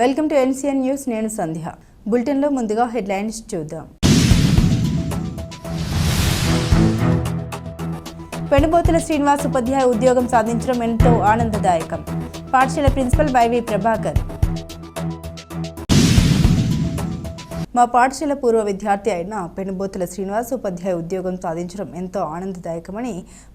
Welcome to NCN news నేను సంధ్య. బులెటిన్లో ముందుగా హెడ్లైన్స్ చూద్దాం. పెనుబోతుల శ్రీనివాస్ ఉపాధ్యాయ ఉద్యోగం సాధించడం ఎంతో ఆనందదాయకం. పాఠశాల ప్రిన్సిపల్ వైవి ప్రభాకర్. మా పాఠశాల పూర్వ విద్యార్థి అయిన పెనుబోతుల శ్రీనివాస్ ఉపాధ్యాయ ఉద్యోగం సాధించడం ఎంతో ఆనందదాయకమని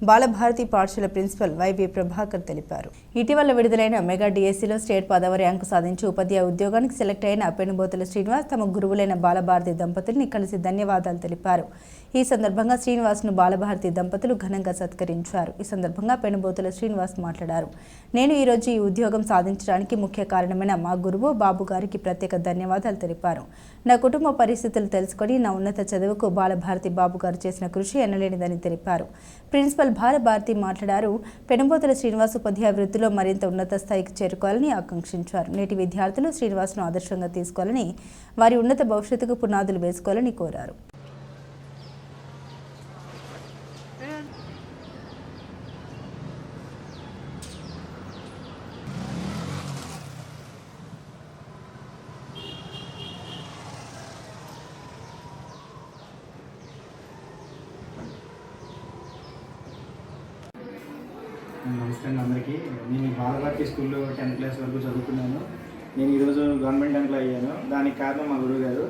బాలభారతి పాఠశాల ప్రిన్సిపల్ వైవి ప్రభాకర్ తెలిపారు. ఇటీవల విడుదలైన మెగా డిఎస్సీలో స్టేట్ పదవ ర్యాంకు సాధించి ఉపాధ్యాయ ఉద్యోగానికి సెలెక్ట్ అయిన పెనుబోతుల శ్రీనివాస్ తమ గురువులైన బాలభారతి దంపతుల్ని కలిసి ధన్యవాదాలు తెలిపారు. ఈ సందర్భంగా శ్రీనివాస్ను బాలభారతి దంపతులు ఘనంగా సత్కరించారు. ఈ సందర్భంగా పెనుబోతుల శ్రీనివాస్ మాట్లాడారు. నేను ఈరోజు ఈ ఉద్యోగం సాధించడానికి ముఖ్య కారణమైన మా గురువు బాబు గారికి ప్రత్యేక ధన్యవాదాలు తెలిపారు. నా కుటుంబ పరిస్థితులు తెలుసుకొని నా ఉన్నత చదువుకు బాలభారతి బాబు గారు చేసిన కృషి ఎనలేనిదని తెలిపారు. ప్రిన్సిపల్ బాలభారతి మాట్లాడారు పెనుబోతుల శ్రీనివాస్ ఉపాధ్యాయ వృత్తిలో మరింత ఉన్నత స్థాయికి చేరుకోవాలని ఆకాంక్షించారు. నేటి విద్యార్థులు శ్రీనివాస్ను ఆదర్శంగా తీసుకోవాలని వారి ఉన్నత భవిష్యత్తుకు పునాదులు వేసుకోవాలని కోరారు. నమస్తే అండి అందరికీ. నేను ఈ బాలభారతి స్కూల్లో టెన్త్ క్లాస్ వరకు చదువుకున్నాను. నేను ఈరోజు గవర్నమెంట్ ఎంప్లాయ్ అయ్యాను. దానికి కారణం మా గురువు గారు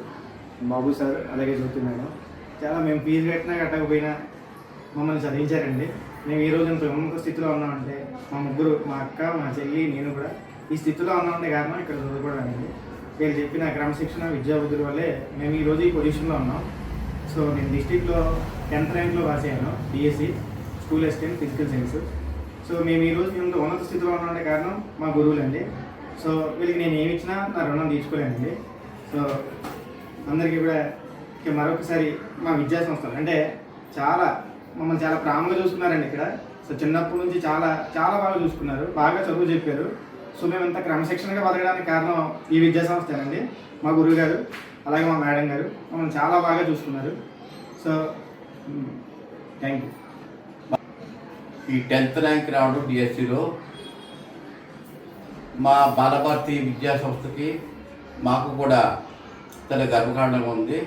బాబు సార్ అలాగే చదువుతున్నాను చాలా మేము ఫీజు కట్టినా కట్టకపోయినా మమ్మల్ని చదివించారండి. మేము ఈ రోజు ఇంత స్థితిలో ఉన్నామంటే మా ముగ్గురు మా అక్క మా చెల్లి నేను కూడా ఈ స్థితిలో ఉన్నామంటే కారణం ఇక్కడ చదువుకోవడానికి. వీళ్ళు చెప్పిన క్రమశిక్షణ విద్యాబుద్ధుల వల్లే మేము ఈరోజు ఈ పొజిషన్లో ఉన్నాం. సో నేను డిస్టిక్లో టెన్త్ ర్యాంక్లో పాస్ అయ్యాను DSC school assistant physical science. So మేము ఈ రోజు ఇంత ఉన్నత స్థితిలో ఉన్నామంటే కారణం మా గురువులండి. సో వీళ్ళకి నేను ఏమి ఇచ్చినా నా రుణం తీర్చుకోలేనండి. సో అందరికీ కూడా ఇక మరొకసారి మా విద్యా సంస్థలు అంటే చాలా మమ్మల్ని చాలా ప్రాముగా చూసుకున్నారండి ఇక్కడ. సో చిన్నప్పటి నుంచి చాలా చాలా బాగా చూసుకున్నారు బాగా చదువు చెప్పారు. సో మేము ఇంత క్రమశిక్షణగా బతకడానికి కారణం ఈ విద్యా సంస్థేనండి. మా గురువు గారు అలాగే మా మేడం గారు మమ్మల్ని చాలా బాగా చూసుకున్నారు. సో థ్యాంక్ యూ ఈ టెన్త్ ర్యాంక్ రావడం డిఎస్సిలో. మా బాలభారతి విద్యా సంస్థకి మాకు కూడా తన గర్వకారణంగా ఉంది.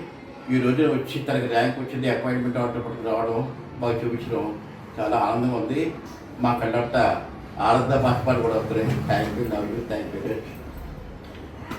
ఈ రోజు వచ్చి తనకి ర్యాంక్ వచ్చింది అపాయింట్మెంట్ ఆర్డర్ రావడం మాకు చూపించడం చాలా ఆనందంగా ఉంది. మా కండక్ట ఆనంద బాష్పాలు కూడా వస్తున్నాయి. Thank you you thank you